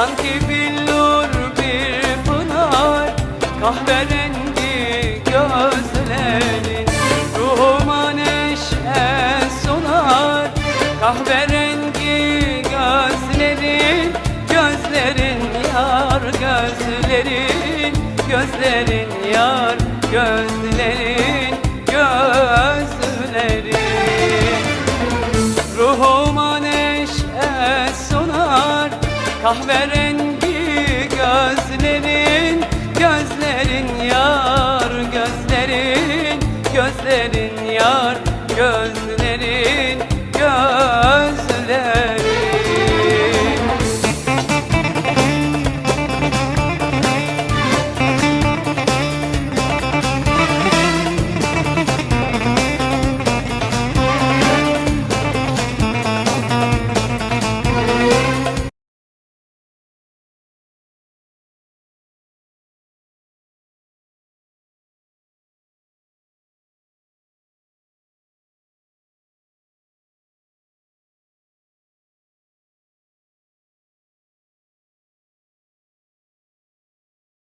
Sanki billur bir pınar Kahverengi gözlerin. Ruhuma neşe sunar Kahverengi gözlerin. Gözlerin yar gözlerin Gözlerin yar gözlerin Gözlerin. Ruhuma Kahverengi gözlerin Gözlerin yar gözlerin Gözlerin yar